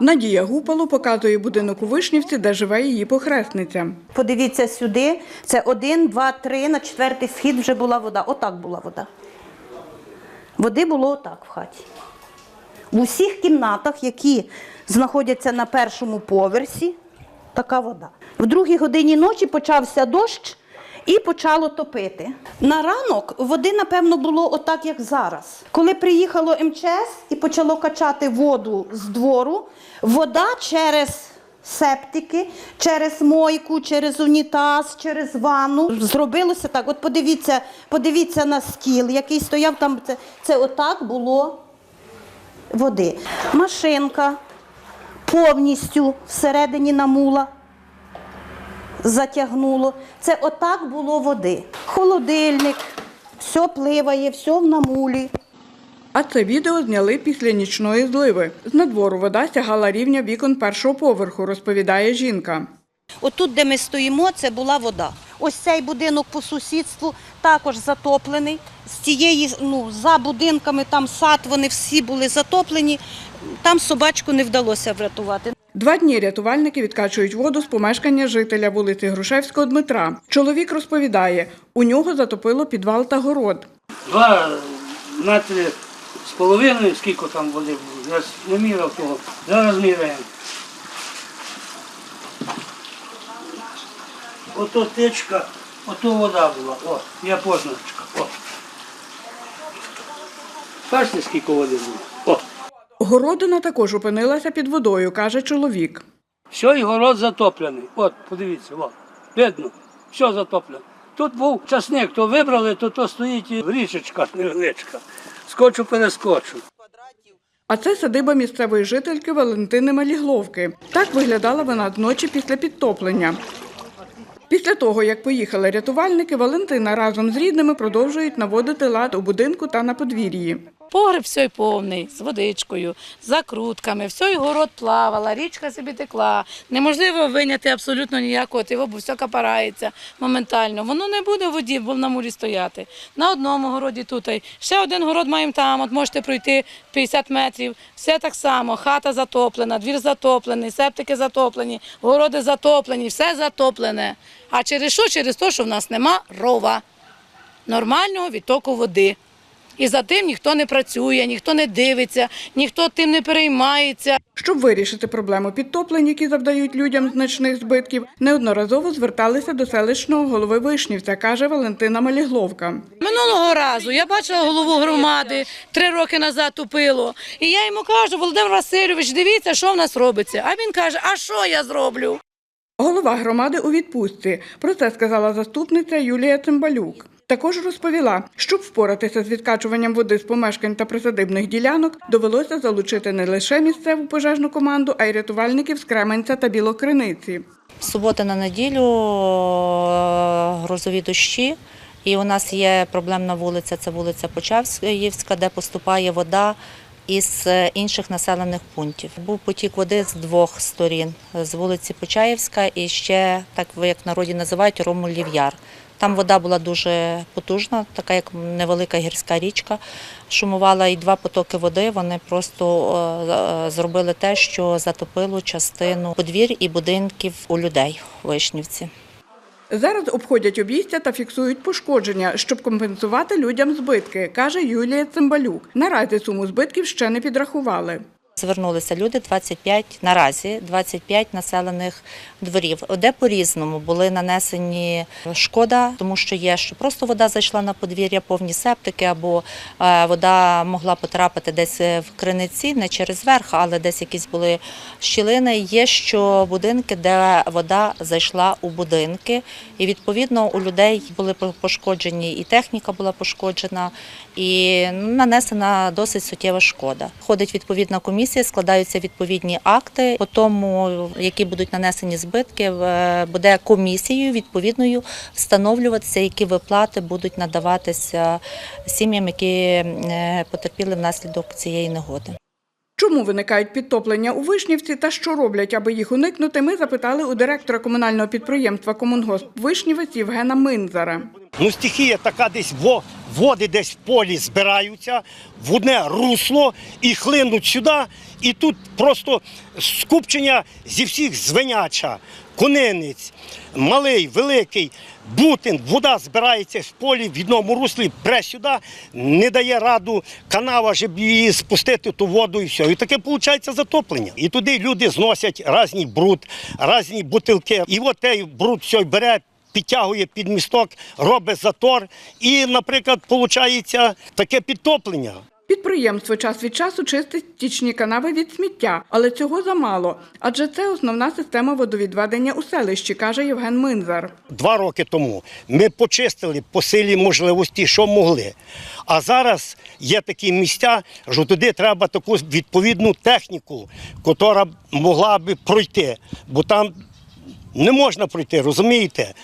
Надія Гупало показує будинок у Вишнівці, де живе її похресниця. Подивіться сюди. Це один, два, три. На четвертий схід вже була вода. Отак була вода. Води було отак в хаті. В усіх кімнатах, які знаходяться на першому поверсі, така вода. В другій годині ночі почався дощ і почало топити. На ранок води, напевно, було отак, як зараз. Коли приїхало МЧС і почало качати воду з двору, вода через септики, через мойку, через унітаз, через ванну. Зробилося так. От подивіться, подивіться на стіл, який стояв там. Це, це отак було води. Машинка повністю всередині намула, затягнуло. Це отак було води. Холодильник, все пливає, все в намулі. А це відео зняли після нічної зливи. З надвору вода сягала рівня вікон першого поверху, розповідає жінка. Отут, де ми стоїмо, це була вода. Ось цей будинок по сусідству також затоплений. З цієї, ну, за будинками, там сад, вони всі були затоплені. Там собачку не вдалося врятувати. Два дні рятувальники відкачують воду з помешкання жителя вулиці Грушевського Дмитра. Чоловік розповідає, у нього затопило підвал та город. Два метри з половиною, скільки там води було. Я не міряв того. Зараз міряємо. Ото течка, ото вода була. О, є позначка. О. Бачите, скільки води було? О. Городина також опинилася під водою, каже чоловік. Все, і город затоплений. От, подивіться, от. Видно, все затоплено. Тут був часник, то вибрали, то то стоїть і річечка невеличка. Скочу перескочу. А це садиба місцевої жительки Валентини Малігловки. Так виглядала вона зночі після підтоплення. Після того, як поїхали рятувальники, Валентина разом з рідними продовжують наводити лад у будинку та на подвір'ї. Погреб все повний, з водичкою, з закрутками, все і город плавала, річка собі текла. Неможливо виняти абсолютно ніякого тиву, бо все капарається моментально. Воно не буде в воді, бо на мурі стояти. На одному городі тут. Ще один город маємо там, от можете пройти 50 метрів. Все так само, хата затоплена, двір затоплений, септики затоплені, городи затоплені, все затоплене. А через що? Через те, що в нас нема рова, нормального відтоку води. І за тим ніхто не працює, ніхто не дивиться, ніхто тим не переймається. Щоб вирішити проблему підтоплень, які завдають людям значних збитків, неодноразово зверталися до селищного голови Вишнівця, каже Валентина Малігловка. Минулого разу я бачила голову громади три роки назад тупило. І я йому кажу, Володимир Васильович, дивіться, що в нас робиться. А він каже: А що я зроблю? Голова громади у відпустці. Про це сказала заступниця Юлія Цимбалюк. Також розповіла, щоб впоратися з відкачуванням води з помешкань та присадибних ділянок, довелося залучити не лише місцеву пожежну команду, а й рятувальників з Кременця та Білокриниці. З суботи на неділю е, грозові дощі. І у нас є проблемна вулиця, це вулиця Почаївська, де поступає вода із е, інших населених пунктів. Був потік води з двох сторін з вулиці Почаївська і ще, так як в народі називають, Ромулів Яр. Там вода була дуже потужна, така як невелика гірська річка. Шумувала і два потоки води. Вони просто е, е, зробили те, що затопило частину подвір і будинків у людей у Вишнівці. Зараз обходять обійстя та фіксують пошкодження, щоб компенсувати людям збитки, каже Юлія Цимбалюк. Наразі суму збитків ще не підрахували. Звернулися люди 25, наразі 25 населених дворів, де по-різному були нанесені шкода, тому що є, що просто вода зайшла на подвір'я, повні септики, або е, вода могла потрапити десь в криниці, не через верх, але десь якісь були щілини. Є що будинки, де вода зайшла у будинки, і відповідно у людей були пошкоджені, і техніка була пошкоджена, і нанесена досить суттєва шкода. Ходить відповідна комісія, складаються відповідні акти. По тому, які будуть нанесені збитки, буде комісією відповідною встановлюватися, які виплати будуть надаватися сім'ям, які е, потерпіли внаслідок цієї негоди. Чому виникають підтоплення у Вишнівці та що роблять, аби їх уникнути, ми запитали у директора комунального підприємства Комунгосп Вишнівець Євгена Минзара. Ну, стихія така десь во, води десь в полі збираються в одне русло і хлинуть сюди. І тут просто скупчення зі всіх звеняча, конинець, малий, великий, бутин, вода збирається в полі в одному руслі, пре сюди, не дає раду канава, щоб її спустити ту воду і все. І таке виходить затоплення. І туди люди зносять різний бруд, різні бутилки. І от той бруд все бере підтягує під місток, робить затор. І, наприклад, виходить таке підтоплення. Підприємство час від часу чистить стічні канави від сміття, але цього замало, адже це основна система водовідведення у селищі, каже Євген Минзар. Два роки тому ми почистили по силі можливості, що могли. А зараз є такі місця, що туди треба таку відповідну техніку, яка могла би пройти, бо там не можна пройти, розумієте?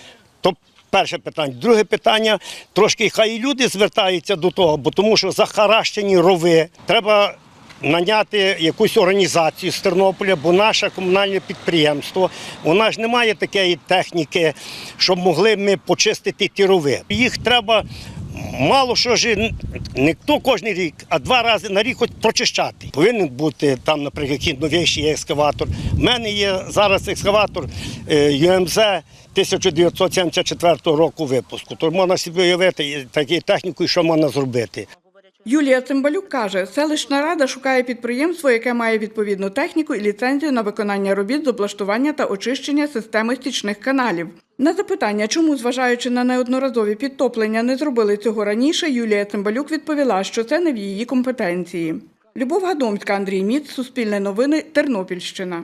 Перше питання. Друге питання, трошки хай і люди звертаються до того, бо тому що захаращені рови. Треба наняти якусь організацію з Тернополя, бо наше комунальне підприємство, у нас ж немає такої техніки, щоб могли ми почистити ті рови. Їх треба. Мало що ж не то кожен рік, а два рази на рік хоч прочищати. Повинен бути там, наприклад, новіший екскаватор. У мене є зараз екскаватор е, ЮМЗ 1974 року випуску. То можна собі уявити таку техніку, що можна зробити. Юлія Цимбалюк каже, селищна рада шукає підприємство, яке має відповідну техніку і ліцензію на виконання робіт з облаштування та очищення системи стічних каналів. На запитання, чому, зважаючи на неодноразові підтоплення, не зробили цього раніше, Юлія Цимбалюк відповіла, що це не в її компетенції. Любов Гадомська, Андрій Міц, Суспільне новини, Тернопільщина.